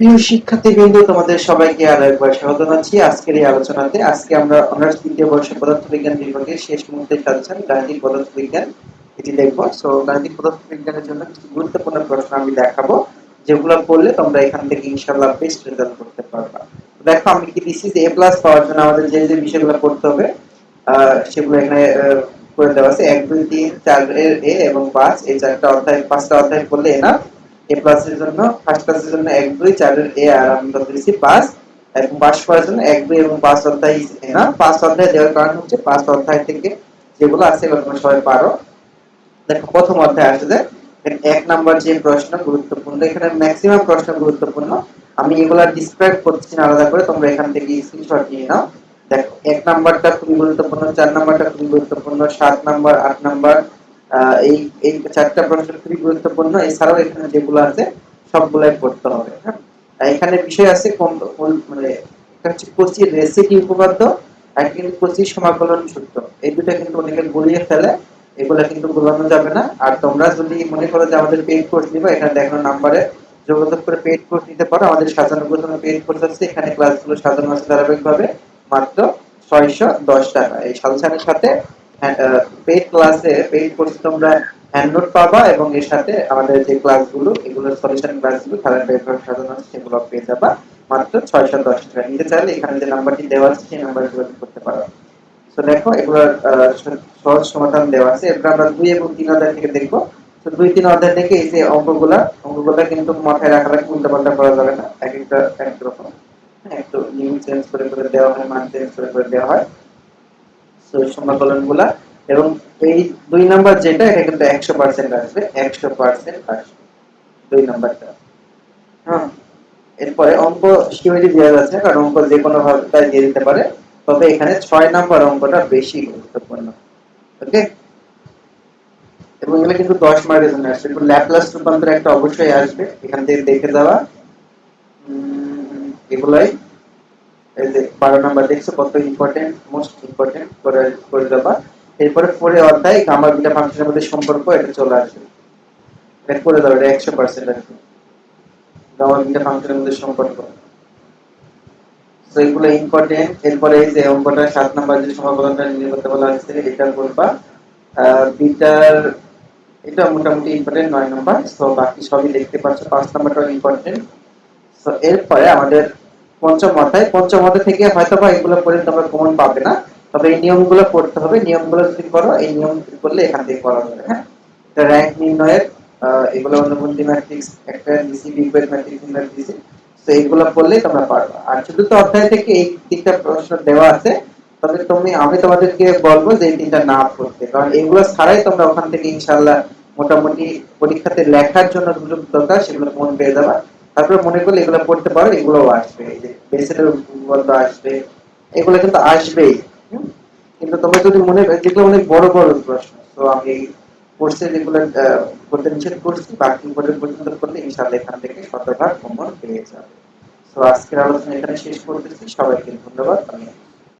প্রিয় শিক্ষার্থীবৃন্দ, তোমাদের সবাইকে আরও একবার স্বাগত জানাচ্ছি। আজকের এই আলোচনাতে আজকে আমরা অনার্স দ্বিতীয় বর্ষে পদার্থবিজ্ঞান বিভাগের শেষ মুহূর্তে সাজেশন গাণিতিক পদার্থবিজ্ঞান। এটি দেখব। সো গাণিতিক পদার্থবিজ্ঞানের জন্য কিছু গুরুত্বপূর্ণ প্রশ্ন আমি দেখাবো, যেগুলো করলে তোমরা এখান থেকে ইনশাআল্লাহ বেস্ট রেজাল্ট করতে পারবা। দেখো, আমি কি দিছি যে এ প্লাস পাওয়ার জন্য আমাদের যে যে বিষয়গুলো করতে হবে সেগুলো এখানে করে দেওয়া আছে। এক, দুই, তিন, চার, এ এবং পাঁচ। এই চারটা অধ্যায়, পাঁচটা অধ্যায় করলে না? এ প্লাস এর জন্য ফার্স্ট ক্লাসের জন্য এক দুই, চারের এ আর আমরা দিয়েছি পাঁচ এবং পাস করার জন্য এক দুই এবং পাঁচ অধ্যায় না? পাঁচ অধ্যায় দেওয়ার কারণ হচ্ছে পাঁচ অধ্যায় থেকে যেগুলো আছে এগুলো তোমরা সবাই পারো। দেখো, প্রথম অধ্যায় আসছে যে এক নাম্বার যে প্রশ্ন গুরুত্বপূর্ণ, এখানে ম্যাক্সিমাম প্রশ্ন গুরুত্বপূর্ণ। আমি এগুলা ডিসক্রাইব করছি না, আলাদা করে তোমরা এখান থেকে স্ক্রিনশট নিয়ে নাও। দেখো, এক নাম্বারটা খুবই গুরুত্বপূর্ণ, চার নাম্বারটা খুবই গুরুত্বপূর্ণ, সাত নাম্বার, আট নাম্বার এই এই চারটা প্রশ্ন খুবই গুরুত্বপূর্ণ। এছাড়াও এখানে যেগুলো আছে, সবগুলাই পড়তে হবে হ্যাঁ? এখানে বিষয় আছে কোন- মানে হচ্ছে কোচির রেসিপি উপপাদ্য আর কিন্তু কোচির সমাকলন সূত্র। এই দুটো কিন্তু অনেকে গুলিয়ে ফেলে, এগুলো কিন্তু ভুলানো যাবে না। আর তোমরা যদি মনে করো যে আমাদের পেইড কোর্স নিবে, এখানে দেখানো নাম্বারে যোগাযোগ করে পেইড কোর্স নিতে পারো। আমাদের সাজানো গোছানো পেইড কোর্স আছে, এখানে ক্লাসগুলো সাজানো আছে ধারাবাহিকভাবে, মাত্র ছয়শো দশ টাকা। এই সালসানের সাথে পেইড ক্লাসে পেইড কোর্সে তোমরা হ্যান্ড নোট পাবা এবং এর সাথে আমাদের যে ক্লাসগুলো এগুলোর সলিউশন ক্লাসগুলো ধারাবাহিকভাবে সাজানো আছে সেগুলো পেয়ে যাবা মাত্র ছয়শো দশ টাকা। নিতে চাইলে এখানে যে নাম্বারটি দেওয়া আছে সেই নাম্বারে যোগাযোগ করতে পারো। তো দেখো এগুলোর আহ, সহজ সমাধান দেওয়া আছে। এরপর আমরা দুই এবং তিন অধ্যায় থেকে দেখব। তো দুই তিন অধ্যায় থেকে এই যে অঙ্কগুলা অঙ্কগুলা কিন্তু মাথায় রাখা রাখি উল্টা পাল্টা করা যাবে না। এক একটা এক রকম। হ্যাঁ, একটু নিয়ম চেঞ্জ করে করে দেওয়া হয় মান চেঞ্জ করে করে দেওয়া হয়। সমাকলনগুলা এবং এই দুই নাম্বার যেটা এটা কিন্তু একশো পার্সেন্ট আসবে একশো পার্সেন্ট আসবে দুই নাম্বারটা। হ্যাঁ এরপরে অঙ্ক শিওরি দেওয়া যাচ্ছে কারণ অঙ্ক যে কোনো ভাবে তাই দিয়ে দিতে পারে তবে এখানে ছয় নাম্বার অঙ্কটা বেশি গুরুত্বপূর্ণ ওকে? এবং এগুলো কিন্তু দশ মার্কের জন্য আসবে একটু ল্যাপলাস রূপান্তর একটা অবশ্যই আসবে এখান থেকে দেখে উম, এগুলাই। এই যে বারো নাম্বার দেখছ কত ইম্পর্টেন্ট মোস্ট ইম্পর্টেন্ট করে করে দেবা। এরপরে পরে অধ্যায় গামা বিটা ফাংশনের মধ্যে সম্পর্ক, এটা চলে আসবে। এটা করে দাও, এটা একশো পার্সেন্ট আসবে গামা বিটা ফাংশনের মধ্যে সম্পর্ক। তো এগুলো ইম্পর্টেন্ট এরপরে এই যে অঙ্কটা, সাত নাম্বার যে সমাকলনটা নির্ণয় বলা হয়েছে, এটা করবা। বিটার, এটা মোটামুটি ইম্পর্টেন্ট নয় নাম্বার তো বাকি সবই দেখতে পাচ্ছ, পাঁচ নাম্বারটা ইম্পর্টেন্ট তো এরপরে আমাদের পঞ্চম অধ্যায়। পঞ্চম অধ্যায় থেকে হয়তো বা এগুলো পড়ে তোমরা কমন পাবে না। তবে এই নিয়মগুলো পড়তে হবে। নিয়মগুলো যদি করো এই নিয়ম করলে এখান থেকে করা যাবে হ্যাঁ? র্যাঙ্ক নির্ণয়ের এগুলো অনুবন্ধী ম্যাট্রিক্স একটা ডিসি বিপরীত ম্যাট্রিক্স নির্ণয় দিয়েছি তো এইগুলো পড়লেই তোমরা পারবে। আর চতুর্থ অধ্যায় থেকে এই তিনটা প্রশ্ন দেওয়া আছে। তবে তুমি, আমি তোমাদেরকে বলব যে এই তিনটা না পড়তে। কারণ এগুলো ছাড়াই তোমরা ওখান থেকে ইনশাল্লাহ মোটামুটি পরীক্ষাতে লেখার জন্য দুটো দরকার, সেগুলো মন পেয়ে যাবা। তারপরে মনে করলে এগুলো পড়তে পারো, এগুলোও আসবে। এই উপপাদ্য আসবে, এগুলো কিন্তু আসবেই কিন্তু তোমরা যদি মনে যেগুলো অনেক বড় বড় প্রশ্ন, তো আমি কোর্সে যেগুলো করতে নিষেধ করছি, বাকি বোর্ডের পর্যন্ত করলে ইনশাল এখান থেকে শতভাগ কমন পেয়ে যাবে। তো আজকের আলোচনা এখানে শেষ করতেছি, সবাইকে ধন্যবাদ আমি